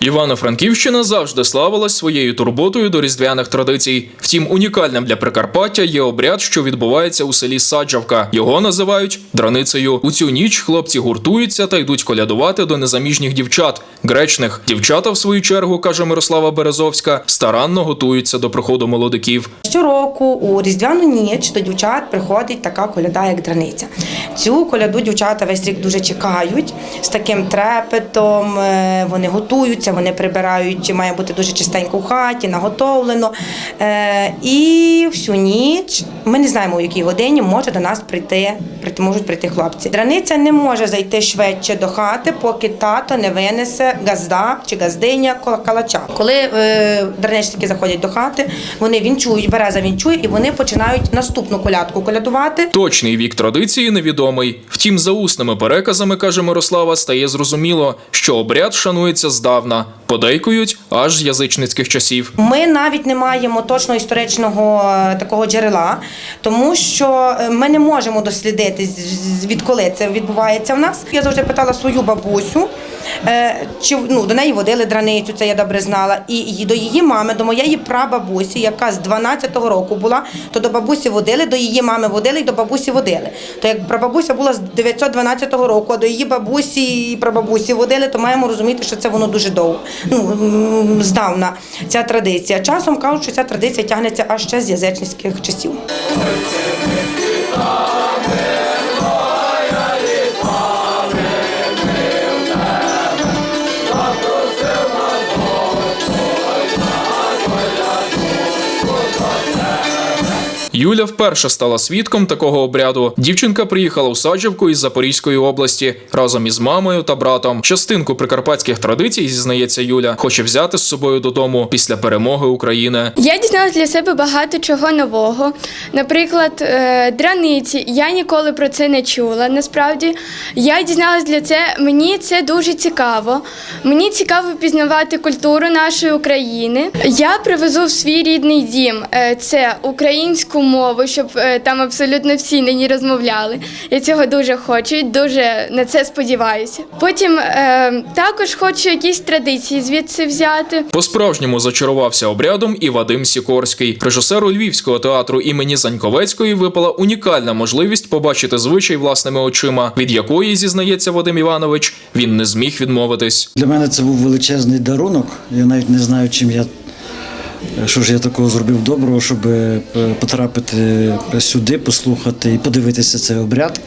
Івано-Франківщина завжди славилась своєю турботою до різдвяних традицій. Втім, унікальним для Прикарпаття є обряд, що відбувається у селі Саджавка. Його називають драницею. У цю ніч хлопці гуртуються та йдуть колядувати до незаміжніх дівчат, гречних. Дівчата, в свою чергу, каже Мирослава Березовська, старанно готуються до приходу молодиків. Щороку у різдвяну ніч до дівчат приходить така коляда, як драниця. Цю коляду дівчата весь рік дуже чекають з таким трепетом. е, Вони готуються, вони прибирають, має бути дуже чистенько в хаті, наготовлено. Е, І всю ніч ми не знаємо, у якій годині може до нас прийти, можуть прийти хлопці. Драниця не може зайти швидше до хати, поки тато не винесе газда чи газдиня калача. Коли е, драничники заходять до хати, вони вінчують, береза вінчує, і вони починають наступну колядку колядувати. Точний вік традиції невідомий. Втім, за усними переказами, каже Мирослава, стає зрозуміло, що обряд шанується здавна, подейкують аж з язичницьких часів. Ми навіть не маємо точно історичного е, такого джерела, тому що е, ми не можемо дослідити з- з- відколи це відбувається в нас. Я завжди питала свою бабусю, е, чи ну до неї водили драницю, це я добре знала. І до її мами, до моєї прабабусі, яка з 12-го року була, то до бабусі водили, до її мами водили і до бабусі водили. То як прабабуся була з 912 року, а до її бабусі і прабабусі водили, то маємо розуміти, що це воно дуже довго. Ну здавна ця традиція. Часом кажуть, що ця традиція тягнеться аж ще з язичницьких часів. Юля вперше стала свідком такого обряду. Дівчинка приїхала у Саджівку із Запорізької області разом із мамою та братом. Частинку прикарпатських традицій, зізнається Юля, хоче взяти з собою додому після перемоги України. Я дізналась для себе багато чого нового. Наприклад, е, драниці. Я ніколи про це не чула. Насправді, я дізналась для це. Мені це дуже цікаво. Мені цікаво пізнавати культуру нашої України. Я привезу в свій рідний дім е, це українську мову, щоб е, там абсолютно всі на ній розмовляли. Я цього дуже хочу і дуже на це сподіваюся. Потім е, також хочу якісь традиції звідси взяти. По-справжньому зачарувався обрядом і Вадим Сікорський. Режисеру Львівського театру імені Заньковецької випала унікальна можливість побачити звичай власними очима, від якої зізнається Вадим Іванович, він не зміг відмовитись. Для мене це був величезний дарунок. Я навіть не знаю, чим я. Що ж я такого зробив доброго, щоб е, потрапити сюди, послухати і подивитися цей обряд,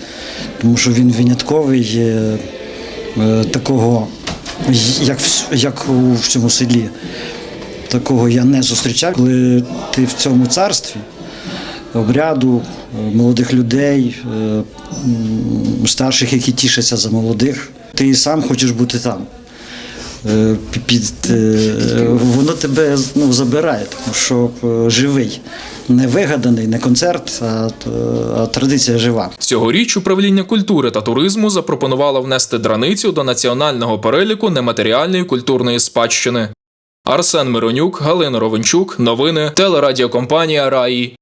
тому що він винятковий е, е, такого, як в, як у цьому селі. Такого я не зустрічав. Коли ти в цьому царстві обряду, е, молодих людей, е, старших, які тішаться за молодих, ти сам хочеш бути там. Е, Під, е, воно тебе ну, забирає, тому що е, живий, не вигаданий, не концерт, а, а традиція жива. Цьогоріч управління культури та туризму запропонувало внести драницю до національного переліку нематеріальної культурної спадщини. Арсен Миронюк, Галина Ровенчук, новини, телерадіокомпанія Раї.